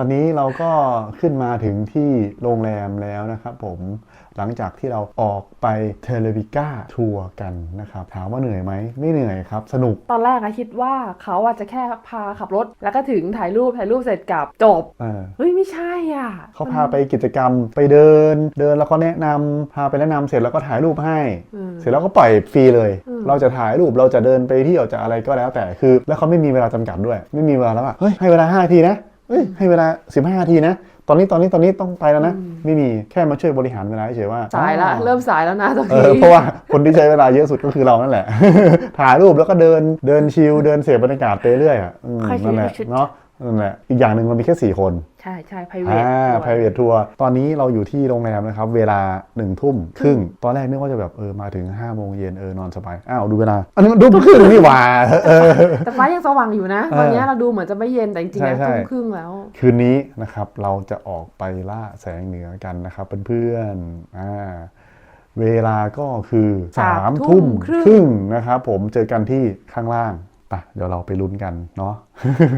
ตอนนี้เราก็ขึ้นมาถึงที่โรงแรมแล้วนะครับผมหลังจากที่เราออกไปเทเลวิก้าทัวร์กันนะครับ ถามว่าเหนื่อยไหม ไม่เหนื่อยครับ สนุก ตอนแรกอะคิดว่าเขาอาจจะแค่พาขับรถ แล้วก็ถึงถ่ายรูปถ่ายรูปเสร็จกลับจบเออเฮ้ยไม่ใช่อะเขาพาไปกิจกรรมไปเดิน เดินแล้วก็แนะนำพาไปแนะนำเสร็จแล้วก็ถ่ายรูปให้ อืม เสร็จแล้วก็ปล่อยฟรีเลย อืม เราจะถ่ายรูป เราจะเดินไปเที่ยวจะอะไรก็แล้วแต่ คือ แล้วเขาไม่มีเวลาจำกัดด้วย ไม่มีเวลาแล้วว่าเฮ้ย ให้เวลา5นาทีนะ เฮ้ยให้เวลา15นาทีนะ ตอนนี้ตอนนี้ตอนนี้ต้องไปแล้วนะ ไม่มีแค่มาช่วยบริหารเวลาเฉยๆว่า สายละอ๋อเริ่มสายแล้วนะตรงเอนี้อเพราะว่าคนที่ใช้เวลาเยอะสุดก็คือเรานั่นแหละ ถ่ายรูปแล้วก็เดินเดินชิลเดินเสพบรรยากาศไปเรื่อยอะอืมใครคิดนั่นแหละว่าชุดเนาะ นั่นแหละอีกอย่างหนึ่งมันมีแค่สี่คน ใช่ใช่ private อ่าด้วย private ทัวร์ตอนนี้เราอยู่ที่โรงแรมนะครับ เวลาหนึ่งทุ่มครึ่ง ตอนแรกนึกว่าจะแบบเออมาถึง5้าโมงเย็นเออนอนสบาย อ้าว ดูเวลา อันนี้มันทุ่มครึ่งนี่หว่าเออ แต่ฟ้ายังสว่างอยู่นะเออวันนี้เราดูเหมือนจะไม่เย็นแต่จริงๆใช่แล้วใช่ ทุ่มครึ่งแล้ว คืนนี้นะครับเราจะออกไปล่าแสงเหนือกันนะครับเพื่อนๆอ่าเวลาก็คือสาสามมทุ่ทุ่มมคครึ่งรึ่งนะครับผมเจอกันที่ข้างล่างไปะเดี๋ยวเราไปลุ้นกันเนาะ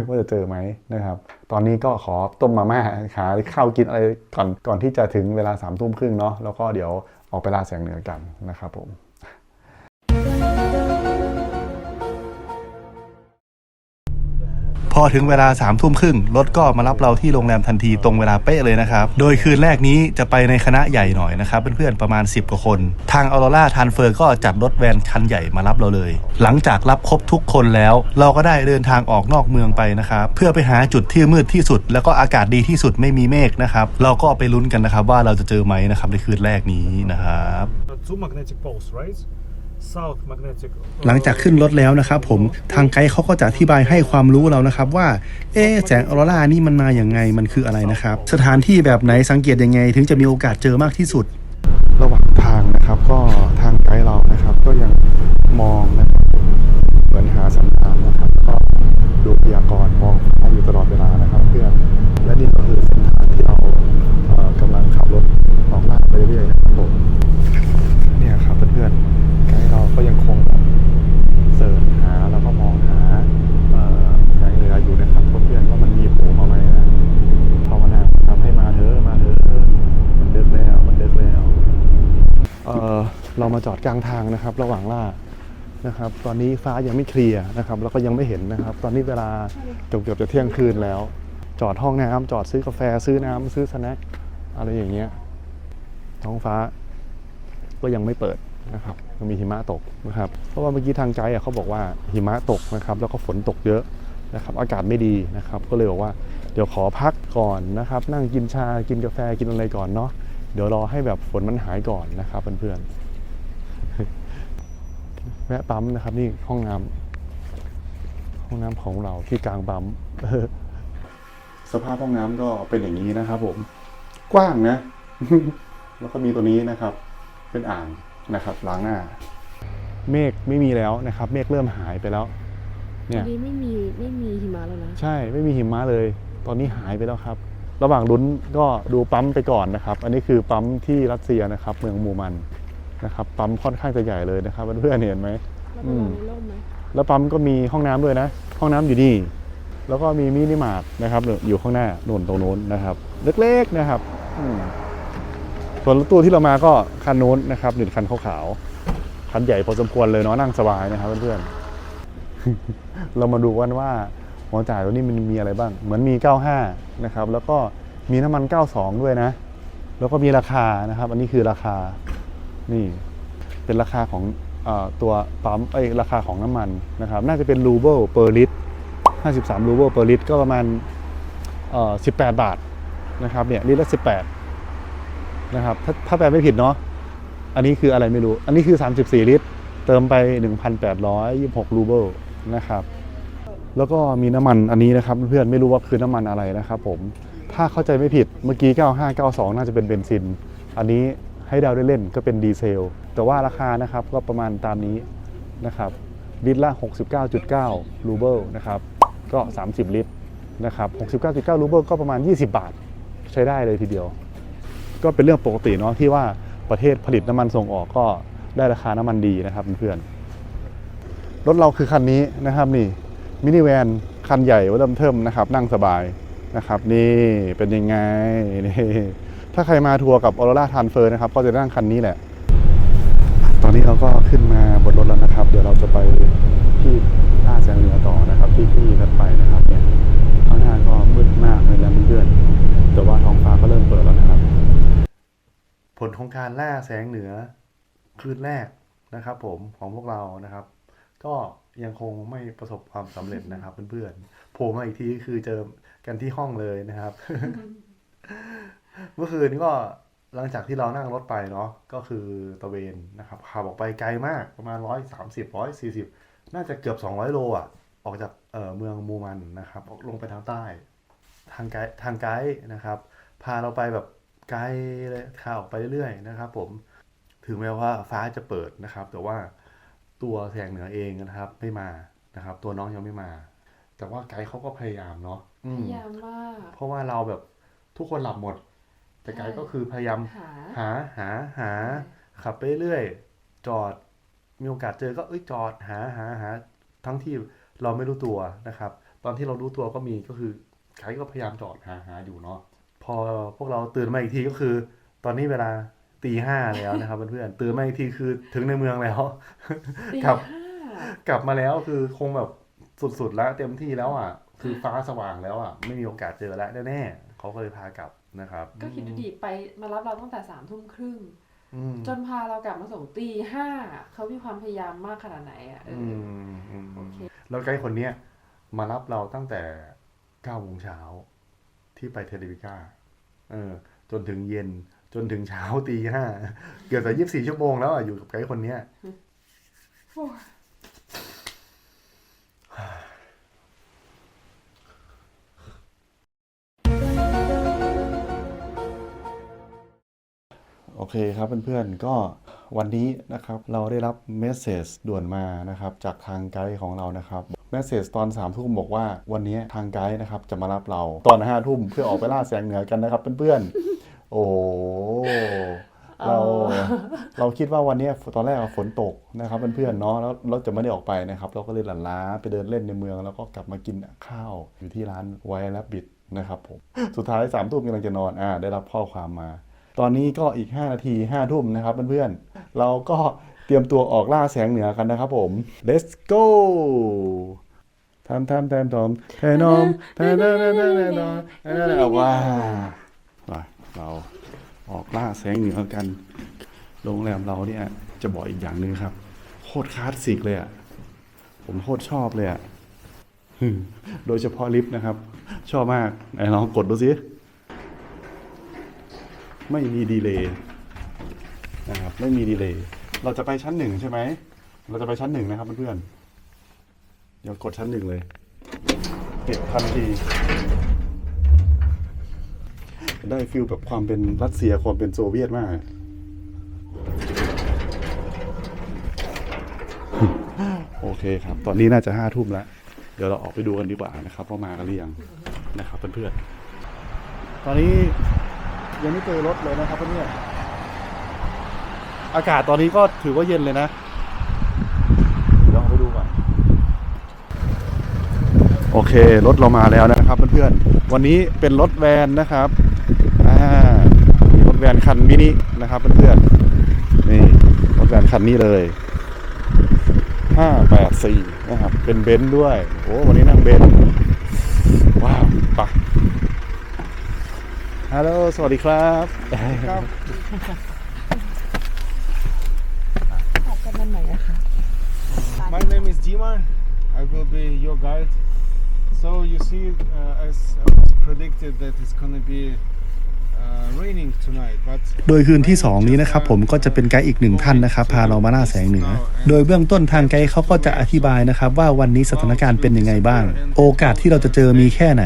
ว่าจะเจอไหมนะครับ ตอนนี้ก็ขอต้มมาม่าหาข้าวกินอะไรก่อนก่อนที่จะถึงเวลาสามทุ่มครึ่งเนาะแล้วก็เดี๋ยวออกไปลาแสงเหนือกันนะครับผม พอถึงเวลา3ามทุ่มครึ่งรถก็มารับเราที่โรงแรมทันทีตรงเวลาเป๊ะเลยนะครับ โดยคืนแรกนี้จะไปในคณะใหญ่หน่อยนะครับเพื่อนๆประมาณ 10 กว่าคน ทางออโรราทันเฟอร์ก็จัดรถแวนคันใหญ่มารับเราเลย หลังจากรับครบทุกคนแล้ว เราก็ได้เดินทางออกนอกเมืองไปนะครับเพื่อไปหาจุดที่มืดที่สุด แล้วก็อากาศดีที่สุดไม่มีเมฆนะครับเราก็ไปลุ้นกันนะครับว่าเราจะเจอไหมนะครับในคืนแรกนี้นะครับ two magnetic poles, right? South magnetic. หลังจากขึ้นรถแล้วนะครับผมทางไกด์เขาก็จะอธิบายให้ความรู้เรานะครับว่า เอ๊ะแสงออโรรานี่มันมาอย่างไงมันคืออะไรนะครับ สถานที่แบบไหนสังเกตยังไง ถึงจะมีโอกาสเจอมากที่สุด ระหว่างทางนะครับ ก็ทางไกด์เรานะครับ ก็ยังมองนะครับเหมือนหาสัญญาณนะครับ ก็ดูพยากรณ์มองฟ้าอยู่ตลอดเวลานะครับ เพื่อนและนี่ก็คือเส้นทางที่เราเอ่อกำลังขับรถออกล่าไปเรื่อยๆนะครับผมเนี่ยครับเพื่อนๆไกด์เราก็ยังคงแบบเสิร์ชหาแล้วก็มองหาเอ่อแสงเหนืออยู่นะครับเพื่อนๆว่ามันมีโผล่มาไหมนะภาวนาครับให้มาเถอะมาเถอะมันเดึกแล้วมันเดึกแล้ว เออเรา มาจอดกลางทางนะครับ ระหว่างล่านะครับ ตอนนี้ฟ้ายังไม่เคลียร์นะครับ แล้วก็ยังไม่เห็นนะครับ ตอนนี้เวลาเกือบจะเที่ยงคืนแล้ว จอดห้องน้ำจอดซื้อกาแฟซื้อน้ำซื้อสแน็คอะไรอย่างเงี้ยท้องฟ้าก็ยังไม่เปิดนะครับยังมีหิมะตกนะครับ เพราะว่าเมื่อกี้ทางไกด์เขาบอกว่าหิมะตกนะครับ แล้วก็ฝนตกเยอะนะครับ อากาศไม่ดีนะครับ ก็เลยบอกว่าเดี๋ยวขอพักก่อนนะครับ นั่งกินชากินกาแฟกินอะไรก่อนเนาะเดี๋ยวรอให้แบบฝนมันหายก่อนนะครับเพื่อนๆ แวะปั๊มนะครับ นี่ห้องน้ำห้องน้ำของเราที่กลางปั๊มสภาพห้องน้ำก็เป็นอย่างนี้นะครับ ผม กว้างนะ แล้วก็มีตัวนี้นะครับ เป็นอ่างนะครับล้างหน้า เมฆไม่มีแล้วนะครับ เมฆเริ่มหายไปแล้ว เนี่ยนี้ไม่มีไม่มีหิมะแล้วนะใช่ไม่มีหิมะเลย ตอนนี้หายไปแล้วครับ ระหว่างลุ้นก็ดูปั๊มไปก่อนนะครับ อันนี้คือปั๊มที่รัสเซียนะครับ เมืองมูมัน นะครับปั๊มค่อนข้างจะใหญ่เลยนะครับเพื่อนๆเห็นไหมแล้วอืเป็นมในร่มไหมแล้วปั๊มก็มีห้องน้ำด้วยนะ ห้องน้ำอยู่นี่ แล้วก็มีมินิมาร์ทนะครับอยู่ข้างหน้านู่นตรงนู้นนะครับ เล็กๆนะครับอืมส่วนรถตู้ที่เรามาก็คันนู้นนะครับหนึ่งคันขาวๆคันใหญ่พอสมควรเลยเนาะนั่งสบายนะครับเพื่อนๆเรามาดูกันว่าหัวจ่ายตัวนี้มันมีอะไรบ้าง เหมือนมี 95 นะครับ แล้วก็มีน้ำมัน 92 ด้วยนะ แล้วก็มีราคานะครับ อันนี้คือราคา นี่เป็นราคาของอตัวปั๊มเอ้ยราคาของน้ำมันนะครับ น่าจะเป็นรูเบิลเปอร์ลิตร53 รูเบิลเปอร์ลิตรก็ประมาณ 18 บาทนะครับเนี่ยลิตรละ 18 นะครับ ถ้าถ้าแปลไม่ผิดเนาะอันนี้คืออะไรไม่รู้ อันนี้คือ 34 ลิตร เติมไป 1,826 รูเบิลนะครับแล้วก็มีน้ำมันอันนี้นะครับ เพื่อนไม่รู้ว่าคือน้ำมันอะไรนะครับผมถ้าเข้าใจไม่ผิดเมื่อกี้ 95 92 น่าจะเป็นเบนซิน อันนี้ ให้เดาได้เล่นก็เป็นดีเซล แต่ว่าราคานะครับก็ประมาณตามนี้นะครับลิตรละ 69.9 รูเบิลนะครับก็ 30 ลิตรนะครับ69.9 รูเบิลก็ประมาณ 20 บาท ใช้ได้เลยทีเดียว ก็เป็นเรื่องปกติเนาะที่ว่าประเทศผลิตน้ำมันส่งออกก็ได้ราคาน้ำมันดีนะครับเพื่อนรถเราคือคันนี้นะครับนี่มินิแวนคันใหญ่เริ่มเทิมนะครับนั่งสบายนะครับ นี่เป็นยังไงนี่ ถ้าใครมาทัวร์กับออโรราทันเฟอร์นะครับ ก็จะนั่งคันนี้แหละ ตอนนี้เราก็ขึ้นมาบนรถแล้วนะครับ เดี๋ยวเราจะไปที่ท่าแสงเหนือต่อนะครับ ที่ที่นัดไปนะครับเนี่ยข้างหน้าก็มืดมากเลยนะเพื่อนๆแต่ว่าท้องฟ้าก็เริ่มเปิดแล้วนะครับ ผลของการล่าแสงเหนือคืนแรกนะครับ ผมของพวกเรานะครับ ก็ยังคงไม่ประสบความสำเร็จนะครับเพื่อนๆโผล่มาอีกทีคือเจอกันที่ห้องเลยนะครับ เมื่อคืนก็หลังจากที่เรานั่งรถไปเนาะก็คือตะเวนนะครับขับออกไปไกลมากประมาณร้อยสามสิบร้อยสี่สิบน่าจะเกือบสองร้อยโลอะ ออกจากเอ่อเมืองมูมันนะครับออกลงไปทางใต้ ทางไกด์ทางไกด์นะครับ พาเราไปแบบไกลเลยพาออกไปเรื่อยๆนะครับผมถึงแม้ว่าฟ้าจะเปิดนะครับ แต่ว่าตัวแสงเหนือเองนะครับ ไม่มานะครับ ตัวน้องยังไม่มา แต่ว่าไกด์เขาก็พยายามเนาะอืมพยายามมากเพราะว่าเราแบบทุกคนหลับหมด แต่ไกด์ก็คือพยายามหาหาหาหา ขับไปเรื่อยจอดมีโอกาสเจอก็เอ้ยจอดหาหาหาทั้งที่เราไม่รู้ตัวนะครับ ตอนที่เรารู้ตัวก็มีก็คือไกด์ก็พยายามจอดหาหาอยู่เนาะพอพวกเราตื่นมาอีกทีก็คือ ตอนนี้เวลาตีห้าแล้วนะครับเพื่อนๆตื่นมาอีกทีคือถึงในเมืองแล้วตีครับห้ากลับมาแล้วคือคงแบบสุดๆแล้วเต็มที่แล้วอะ คือฟ้าสว่างแล้วอะ ไม่มีโอกาสเจอแล้วแน่ๆเขาก็เลยพากลับ นะครับ ก็คิดดูดิไปมารับเราตั้งแต่สามทุ่มครึ่งอืมจนพาเรากลับมาส่งตีห้าเขามีความพยายามมากขนาดไหนอะเอออือมอืมโอเคแล้วไกด์คนเนี้ยมารับเราตั้งแต่เก้าโมงเช้าที่ไปเทเลวิก้าเออ จนถึงเย็นจนถึงเช้าตีห้าเกือบจะยี่สิบสี่ชั่วโมงแล้วอะอยู่กับไกด์คนเนี้ย โอ้ยโอเคครับเพื่อนๆก็วันนี้นะครับเราได้รับเมสเซจด่วนมานะครับจากทางไกด์ของเรานะครับเมสเซจตอน3ามทุ่มบอกว่าวันนี้ทางไกด์นะครับจะมารับเราตอน5้าทุ่มเพื่อออกไปล่าแสงเหนือกันนะครับเพื่อนๆโอ้โหเราเราคิดว่าวันนี้ตอนแรกอะฝนตกนะครับเพื่อนๆเนาะแล้วเราจะไม่ได้ออกไปนะครับ เราก็เลยหลั่นล้าไปเดินเล่นในเมือง แล้วก็กลับมากินข้าวอยู่ที่ร้านไวแลบบิดนะครับผมสุดท้ายสามทุ่มกำลังจะนอนอ่าได้รับข้อความมา ตอนนี้ก็อีก 5 นาที5ทุ่มนะครับเพื่อนๆ เราก็เตรียมตัวออกล่าแสงเหนือกันนะครับผม let's go ทำทำทำทมแทนอมแทนแทนแทนแทนแทนว้าเราออกล่าแสงเหนือกัน โรงแรมเราเนี่ยจะบอกอีกอย่างหนึ่งครับ โคตรคลาสสิกเลยอะ ผมโคตรชอบเลยอะ โดยเฉพาะลิฟต์นะครับ ชอบมากไหนลองกดดูสิ ไม่มีดีเลย์นะครับไม่มีดีเลย์เราจะไปชั้นหนึ่งใช่ไหม เราจะไปชั้นหนึ่งนะครับเพื่อนๆเดี๋ยวกดชั้นหนึ่งเลยปิดทันทีได้ฟิลแบบความเป็นรัสเซียความเป็นโซเวียตมาก โอเคครับ ตอนนี้น่าจะห้าทุ่มแล้ว เดี๋ยวเราออกไปดูกันดีกว่านะครับว่ามากันหรือยังนะครับเพื่อนๆตอนนี้ ยังไม่เจอรถเลยนะครับเพื่อนๆอากาศตอนนี้ก็ถือว่าเย็นเลยนะเดี๋ยวเราไปดูก่อนโอเค รถเรามาแล้วนะครับเพื่อนๆวันนี้เป็นรถแวนนะครับอ่ารถแวนคันมินินะครับเพื่อนๆนี่รถแวนคันนี้เลย584นะครับเป็นเบนซ์ด้วย โอ้วันนี้นั่งเบนซ์ว้าวปะ ฮัลโหล สวัสดีครับ ออกกันวันไหนอะคะ My name is Dima. I will be your guide. So you see, uh, as I was predicted that it's gonna be โดยคืนที่ 2 นี้นะครับผมก็จะเป็นไกด์อีกหนึ่งท่านนะครับ พาเรามาล่าแสงเหนือ โดยเบื้องต้นทางไกด์เขาก็จะอธิบายนะครับ ว่าวันนี้สถานการณ์เป็นยังไงบ้าง โอกาสที่เราจะเจอมีแค่ไหน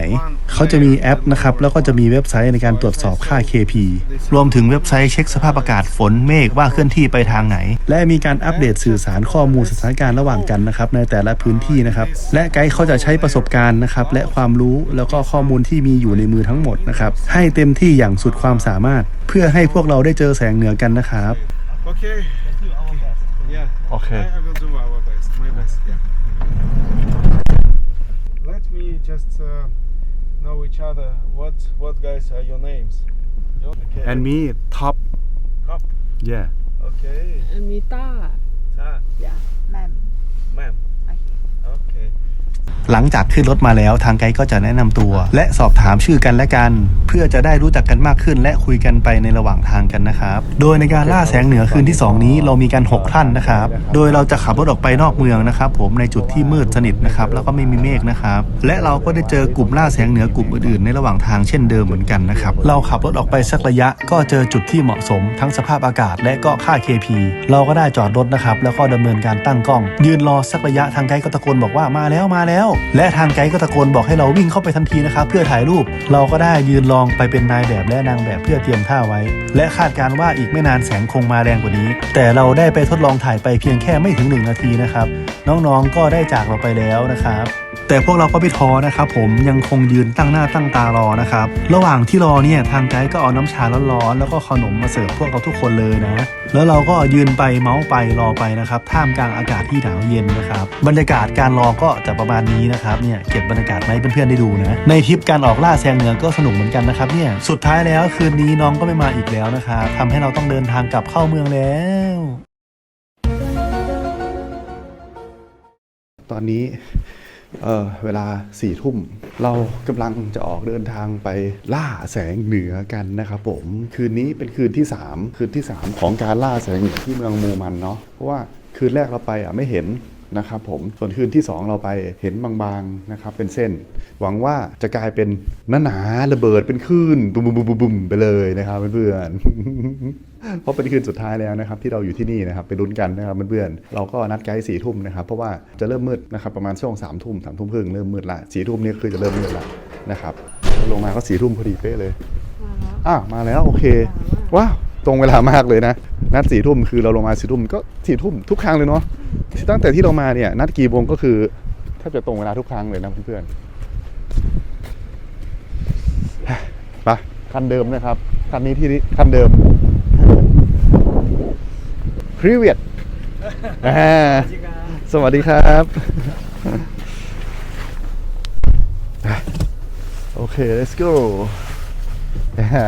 เขาจะมีแอปนะครับแล้วก็จะมีเว็บไซต์ในการตรวจสอบค่า KP รวมถึงเว็บไซต์เช็คสภาพอากาศฝนเมฆว่าเคลื่อนที่ไปทางไหน และมีการอัปเดตสื่อสารข้อมูลสถานการณ์ระหว่างกันนะครับในแต่ละพื้นที่นะครับและไกด์เขาจะใช้ประสบการณ์นะครับและความรู้แล้วก็ข้อมูลที่มีอยู่ในมือทั้งหมดนะครับให้เต็มที่อย่างสุดความสามารถ เพื่อให้พวกเราได้เจอแสงเหนือกันนะครับ okay. Yeah. โอเค I, I will do our best, my best. Yeah. Let me just uh, know each other. What what guys are your names? Okay. and me top Top. yeah Okay. มีต้า Ta. อย่าแมม Ma'am. Okay. หลังจากขึ้นรถมาแล้วทางไกด์ก็จะแนะนำตัว และสอบถามชื่อกันและกัน เพื่อจะได้รู้จักกันมากขึ้น และคุยกันไปในระหว่างทางกันนะครับ โดยในการล่าแสงเหนือคืนที่ 2 นี้เรามีกัน6ท่านนะครับ โดยเราจะขับรถออกไปนอกเมืองนะครับ ผมในจุดที่มืดสนิทนะครับแล้วก็ไม่มีเมฆนะครับ และเราก็ได้เจอกลุ่มล่าแสงเหนือกลุ่มอื่นๆในระหว่างทางเช่นเดิมเหมือนกันนะครับเราขับรถออกไปสักระยะก็เจอจุดที่เหมาะสม ทั้งสภาพอากาศ และก็ค่า KP เราก็ได้จอดรถนะครับแล้วก็ดำเนินการตั้งกล้อง ยืนรอสักระยะทางไกด์ก็ตะโกนบอกว่ามาแล้วมาแล้วและทางไกด์ก็ตะโกนบอกให้เราวิ่งเข้าไปทันทีนะครับเพื่อถ่ายรูป เราก็ได้ยืนลองไปเป็นนายแบบและนางแบบเพื่อเตรียมท่าไว้ และคาดการณ์ว่าอีกไม่นานแสงคงมาแรงกว่านี้ แต่เราได้ไปทดลองถ่ายไปเพียงแค่ไม่ถึง 1 นาทีนะครับน้องๆก็ได้จากเราไปแล้วนะครับ แต่พวกเราก็ไม่ท้อนะครับผมยังคงยืนตั้งหน้าตั้งตารอนะครับระหว่างที่รอเนี่ยทางไกด์ก็เอาน้ำชาร้อนๆแล้วก็ขนมมาเสิร์ฟพวกเราทุกคนเลยนะ แล้วเราก็ยืนไปเมาส์ไปรอไปนะครับท่ามกลางอากาศที่หนาวเย็นนะครับบรรยากาศการรอก็จะประมาณนี้นะครับเนี่ยเก็บบรรยากาศมาให้เพื่อนๆได้ดูนะในทริปการออกล่าแซงเหนือก็สนุกเหมือนกันนะครับเนี่ยสุดท้ายแล้วคืนนี้น้องก็ไม่มาอีกแล้วนะครับทำให้เราต้องเดินทางกลับเข้าเมืองแล้วตอนนี้ เออเวลาสี่ทุ่ม เรากำลังจะออกเดินทางไปล่าแสงเหนือกันนะครับผม คืนนี้เป็นคืนที่ 3 คืนที่ 3 ของการล่าแสงเหนือที่เมืองมูมันเนาะ เพราะว่าคืนแรกเราไปอะไม่เห็นนะครับผม ส่วนคืนที่ 2 เราไปเห็นบางๆนะครับเป็นเส้น หวังว่าจะกลายเป็นหนาๆระเบิดเป็นคลื่นบุมบุมบุมบุมไปเลยนะครับเพื่อนๆ เพราะเป็นคืนสุดท้ายแล้วนะครับที่เราอยู่ที่นี่นะครับไปลุ้นกันนะครับเพื่อนๆเราก็นัดไกด์สี่ทุ่มนะครับเพราะว่าจะเริ่มมืดนะครับประมาณช่วงสามทุ่มสามทุ่มครึ่งเริ่มมืดละสี่ทุ่มนี้คือจะเริ่มมืดละนะครับลงมาก็สี่ทุ่มพอดีเป๊ะเลยอะมาแล้วโอเคว้าวตรงเวลามากเลยนะนัดสี่ทุ่มคือเราลงมาสี่ทุ่มก็สี่ทุ่มทุกครั้งเลยเนาะตั้งแต่ที่เรามาเนี่ยนัดกี่โมงก็คือแทบจะตรงเวลาทุกครั้งเลยนะเพื่อนๆไปคันเดิมนะครับคันนี้ที่นี่คันเดิม รีเวียดสวัสดีครับ โอเค let's go อ่า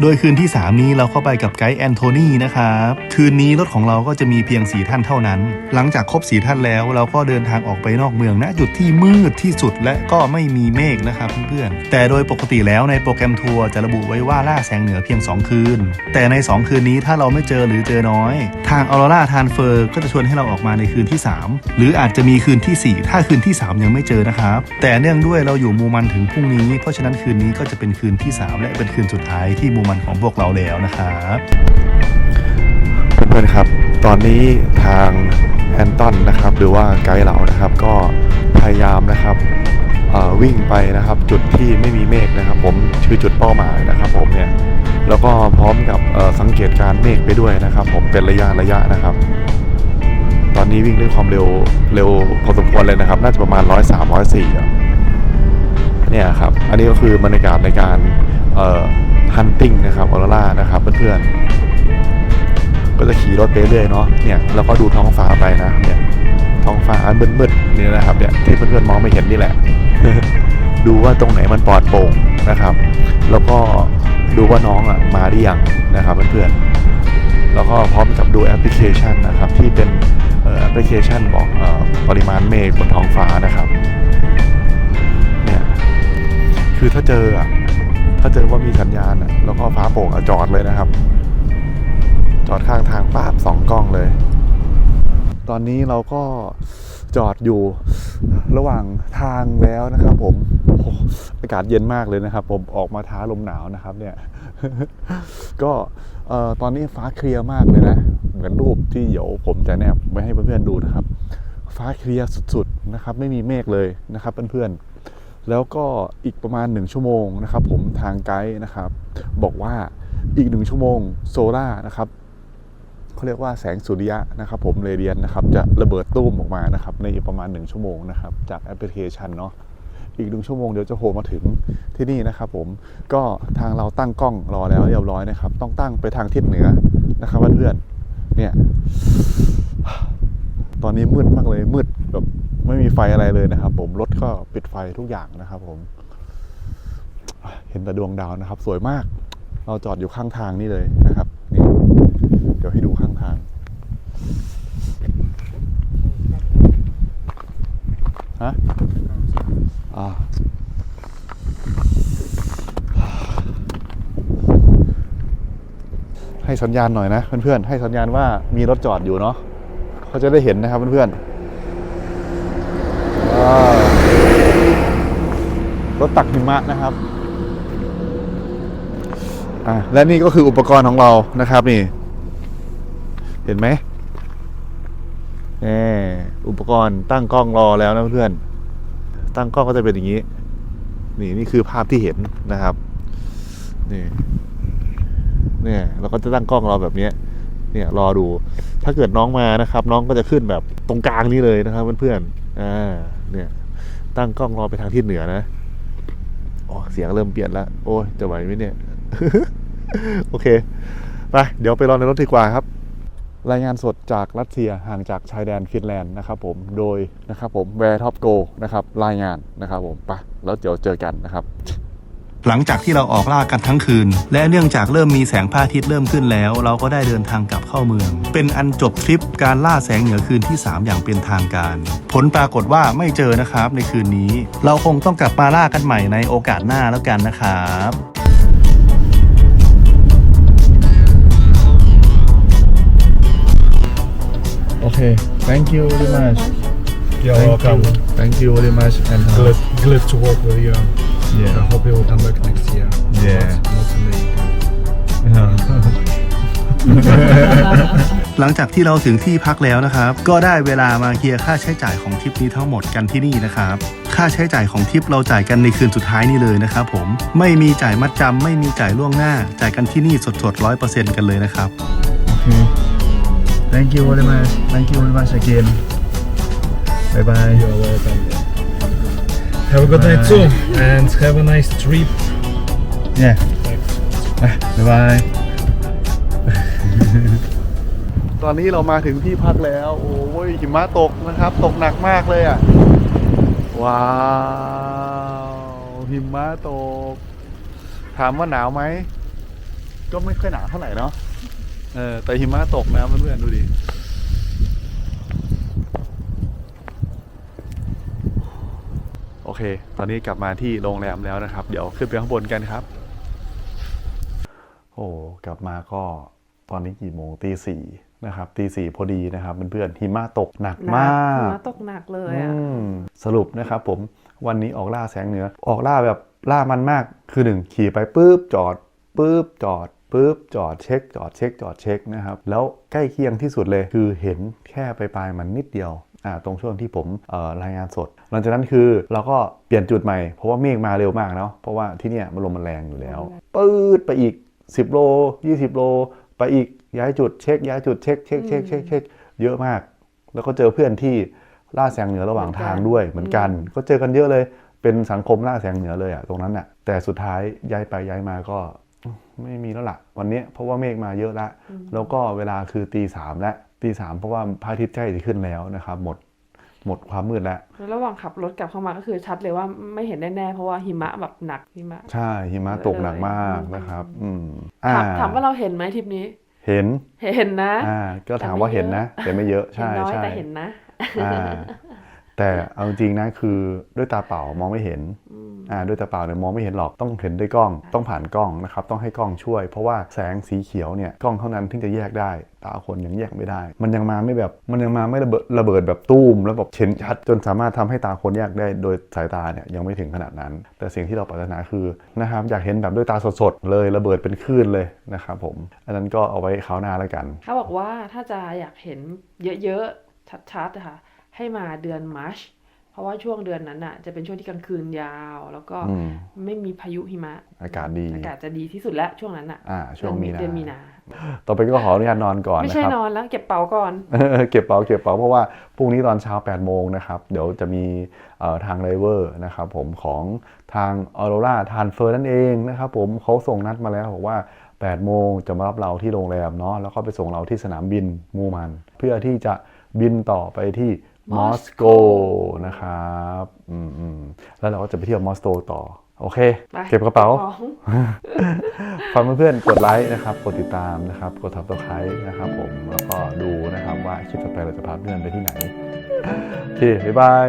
โดยคืนที่ 3 นี้เราเข้าไปกับไกด์แอนโทนีนะครับ คืนนี้รถของเราก็จะมีเพียง 4 ท่านเท่านั้น หลังจากครบ 4 ท่านแล้วเราก็เดินทางออกไปนอกเมืองณจุดที่มืดที่สุดและก็ไม่มีเมฆนะครับเพื่อนๆ แต่โดยปกติแล้วในโปรแกรมทัวร์จะระบุไว้ว่าล่าแสงเหนือเพียง 2 คืน แต่ใน 2 คืนนี้ถ้าเราไม่เจอหรือเจอน้อย ทางออโรราทานเฟอร์ก็จะชวนให้เราออกมาในคืนที่ 3 หรืออาจจะมีคืนที่ 4 ถ้าคืนที่ 3 ยังไม่เจอนะครับ แต่เนื่องด้วยเราอยู่มูมันถึงพรุ่งนี้ เพราะฉะนั้นคืนนี้ก็จะเป็นคืนที่ 3 และเป็นคืนสุดท้ายที่มูมันของพวกเราแล้วนะครับเพื่อนๆครับ ตอนนี้ทางแอนตันนะครับ หรือว่าไกด์เรานะครับ ก็พยายามนะครับวิ่งไปนะครับ จุดที่ไม่มีเมฆนะครับ ผมคือจุดเป้าหมายนะครับผมเนี่ยแล้วก็พร้อมกับสังเกตการเมฆไปด้วยนะครับ ผมเป็นระยะระยะนะครับ ตอนนี้วิ่งด้วยความเร็วเร็วพอสมควรเลยนะครับ น่าจะประมาณร้อยสามร้อยสี่เนี่ยครับ อันนี้ก็คือบรรยากาศในการ เอ่อ hunting นะครับออรรานะครับเพื่อนๆ ก็จะขี่รถไปเรื่อยเนาะเนี่ยเราก็ดูท้องฟ้าไปนะเนี่ยท้องฟ้าอันมืดๆนี่นะครับเนี่ยที่เพื่อนๆมองไม่เห็นนี่แหละ ดูว่าตรงไหนมันปลอดโปร่งนะครับ แล้วก็ดูว่าน้องอะมาหรือยังนะครับเพื่อนๆแล้วก็พร้อมกับดูแอปพลิเคชันนะครับ ที่เป็นแอปพลิเคชันบอกปริมาณเมฆบนท้องฟ้านะครับ เนี่ยคือถ้าเจออะ ถ้าเจอว่ามีสัญญาณอะแล้วก็ฟ้าโปร่งอจอดเลยนะครับ จอดข้างทางป้าบสองกล้องเลย ตอนนี้เราก็จอดอยู่ระหว่างทางแล้วนะครับ ผมอากาศเย็นมากเลยนะครับ ผมออกมาท้าลมหนาวนะครับ เนี่ย ก็ตอนนี้ฟ้าเคลียร์มากเลยนะ เหมือนรูปที่เดี๋ยวผมจะแนบไว้ให้เพื่อนๆดูนะครับ ฟ้าเคลียร์สุดๆนะครับ ไม่มีเมฆเลยนะครับเพื่อนๆ แล้วก็อีกประมาณ 1 ชั่วโมงนะครับ ผมทางไกด์นะครับ บอกว่าอีก 1 ชั่วโมงโซล่านะครับเขาเรียกว่าแสงสุริยะนะครับ ผมเรเดียนนะครับจะระเบิดตุ้มออกมานะครับ ในอีกประมาณ 1 ชั่วโมงนะครับจากแอปพลิเคชันเนาะอีกหนึ่งชั่วโมงเดี๋ยวจะโผล่มาถึงที่นี่นะครับผมก็ทางเราตั้งกล้องรอแล้วเรียบร้อยนะครับ ต้องตั้งไปทางทิศเหนือนะครับเพื่อนเนี่ย ตอนนี้มืดมากเลยมืดแบบ ไม่มีไฟอะไรเลยนะครับ ผมรถก็ปิดไฟทุกอย่างนะครับผม เห็นแต่ดวงดาวนะครับ สวยมาก เราจอดอยู่ข้างทางนี่เลยนะครับนี่เดี๋ยวให้ดูข้างทางฮะอ่าให้สัญญาณหน่อยนะเพื่อนๆให้สัญญาณว่ามีรถจอดอยู่เนาะเขาจะได้เห็นนะครับเพื่อนๆอ่า รถตักหิมะนะครับอ่าและนี่ก็คืออุปกรณ์ของเรานะครับนี่ เห็นไหมนี่อุปกรณ์ตั้งกล้องรอแล้วนะเพื่อน ตั้งกล้องก็จะเป็นอย่างนี้ นี่นี่คือภาพที่เห็นนะครับ นี่เนี่ยเราก็จะตั้งกล้องราแบบนี้เนี่ยรอดู ถ้าเกิดน้องมานะครับ น้องก็จะขึ้นแบบตรงกลางนี้เลยนะครับเพื่อนๆอ่าเนี่ยตั้งกล้องรอไปทางทิศเหนือนะ เสียงเริ่มเปลี่ยนแล้วโอ้ยจะไหวไหมเนี่ย โอเค ไป เดี๋ยวไปรอในรถดีกว่าครับ รายงานสดจากรัสเซียห่างจากชายแดนฟินแลนด์นะครับผมโดยนะครับผมแวร์ท็อปโกนะครับรายงานนะครับผมไปแล้วเดี๋ยวเจอกันนะครับ หลังจากที่เราออกล่ากันทั้งคืน และเนื่องจากเริ่มมีแสงพระอาทิตย์เริ่มขึ้นแล้ว เราก็ได้เดินทางกลับเข้าเมือง เป็นอันจบทริปการล่าแสงเหนือคืนที่ 3 อย่างเป็นทางการ ผลปรากฏว่าไม่เจอนะครับในคืนนี้ เราคงต้องกลับมาล่ากันใหม่ในโอกาสหน้าแล้วกันนะครับ Okay, thank you very much. You're Thank welcome. you. Thank you very much. And uh, Glad, glad to work with you. I yeah, hope you will come back next year. Yeah. Not, not only you. หลังจากที่เราถึงที่พักแล้วนะครับ ก็ได้เวลามาเคลียร์ค่าใช้จ่ายของทริปนี้ทั้งหมดกันที่นี่นะครับ ค่าใช้จ่ายของทริปเราจ่ายกันในคืนสุดท้ายนี่เลยนะครับผมไม่มีจ่ายมัดจำไม่มีจ่ายล่วงหน้า จ่ายกันที่นี่สดๆร้อยเปอร์เซ็นต์กันเลยนะครับ okay. Thank you very much. Thank you very much again. Bye bye. You're welcome. Have a good night Bye. too, and have a nice trip. Yeah. Bye bye. ตอนนี้เรามาถึงที่พักแล้ว โอ้ยหิมะตกนะครับ ตกหนักมากเลยอะ ว้าวหิมะตก ถามว่าหนาวไหม ก็ไม่ค่อยหนาวเท่าไหร่เนาะ เออแต่หิมะตกนะเพื่อนๆดูดิ อเค ตอนนี้กลับมาที่โรงแรมแล้วนะครับ เดี๋ยวขึ้นไปข้างบนกันครับ โอ้ กลับมาก็ตอนนี้กี่โมงตีสี่นะครับตีสี่พอดีนะครับเพื่อนๆหิมะตกหนักหนัมากหิมะตกหนักเลยอะอืมสรุปนะครับผมวันนี้ออกล่าแสงเหนือ ออกล่าแบบล่ามันมากคือหนึ่งขี่ไปปุ๊บจอดปุ๊บจอดปุ๊บจอดเช็ค จอดเช็ค จอดเช็คนะครับ แล้วใกล้เคียงที่สุดเลยคือเห็นแค่ไปปลายๆมันนิดเดียวอ่า ตรงช่วงที่ผมเอ่อรายงานสด หลังจากนั้นคือเราก็เปลี่ยนจุดใหม่ เพราะว่าเมฆมาเร็วมากเนาะเพราะว่าที่เนี่ยมันลมมันแรงอยู่แล้วปื๊ดไปอีก 10 โล 20 โล ไปอีกย้ายจุดเช็ค ย้ายจุดเช็คเช็คเช็คเช็คเช็คเยอะมาก แล้วก็เจอเพื่อนที่ล่าแสงเหนือระหว่างทางด้วยเหมือนกัน ก็เจอกันเยอะเลย เป็นสังคมล่าแสงเหนือเลยอะตรงนั้นอะแต่สุดท้ายย้ายไปย้ายมาก็ไม่มีแล้วล่ะวันนี้เพราะว่าเมฆมาเยอะละแล้วก็เวลาคือตีสามแล้ว ตีสามเพราะว่าพระอาทิตย์ใกล้จะขึ้นแล้วนะครับ หมดหมดความมืดแล้วแล้ว ระหว่างขับรถกลับเข้ามาก็คือชัดเลยว่าไม่เห็นแน่ๆเพราะว่าหิมะแบบหนักหิมะ ใช่หิมะตกหนักมากนะครับ อืมถามอ่ถามว่าเราเห็นไหมทริปนี้ เห็น เห็นนะ อ่า ก็ถามว่าเห็นนะแต่ไม่เยอะเห็นใช่น้อยใช่แต่เห็นนะอ่า แต่เอาจริงๆนะคือด้วยตาเปล่ามองไม่เห็นอ่าด้วยตาเปล่าเนี่ยมองไม่เห็นหรอกต้องเห็นด้วยกล้องต้องผ่านกล้องนะครับต้องให้กล้องช่วย เพราะว่าแสงสีเขียวเนี่ยกล้องเท่านั้นถึงจะแยกได้ ตาคนยังแยกไม่ได้ มันยังมาไม่แบบมันยังมาไม่ระเบิดระเบิดแบบตู้มแล้วแบบเห็นชัดจนสามารถทำให้ตาคนแยกได้ โดยสายตาเนี่ยยังไม่ถึงขนาดนั้น แต่สิ่งที่เราปรารถนาคือนะครับอยากเห็นแบบด้วยตาสดๆเลยระเบิดเป็นคลื่นเลยนะครับผม อันนั้นก็เอาไว้คราวหน้าแล้วกันเขาบอกว่าถ้าจะอยากเห็นเยอะๆชัดๆนะคะ ให้มาเดือนมาร์ชเพราะว่าช่วงเดือนนั้นน่ะจะเป็นช่วงที่กลางคืนยาว แล้วก็อืมไม่มีพายุหิมะ อากาศดี อากาศจะดีที่สุดแล้วช่วงนั้นน่ะอ่าช่วงมีนาเดือนมีนา ต่อไปก็ขออนุญาตนอนก่อนไม่นะใช่ครับนอนแล้วเก็บเป๋าก่อน เก็บเป๋าเก็บเป๋าเพราะว่าพรุ่งนี้ตอนเช้า8โมงนะครับเดี๋ยวจะมีเอ่อทางไดเวอร์นะครับผมของทางออโรราทานเฟอร์นั่นเองนะครับผมเขาส่งนัดมาแล้วบอกว่า8โมงจะมารับเราที่โรงแรมเนาะแล้วก็ไปส่งเราที่สนามบินมูมัน เพื่อที่จะบินต่อไปที่ มอสโกนะครับอืมอืมแล้วเราก็จะไปเที่ยวมอสโกต่อ โอเค ไปเก็บกระเป๋า ของฝากเพื่อนๆ กดไลค์นะครับ กดติดตามนะครับ กด subscribe นะครับผม แล้วก็ดูนะครับว่าคลิปต่อไปเราจะพาเพื่อนไปที่ไหน โอเค บ๊ายบาย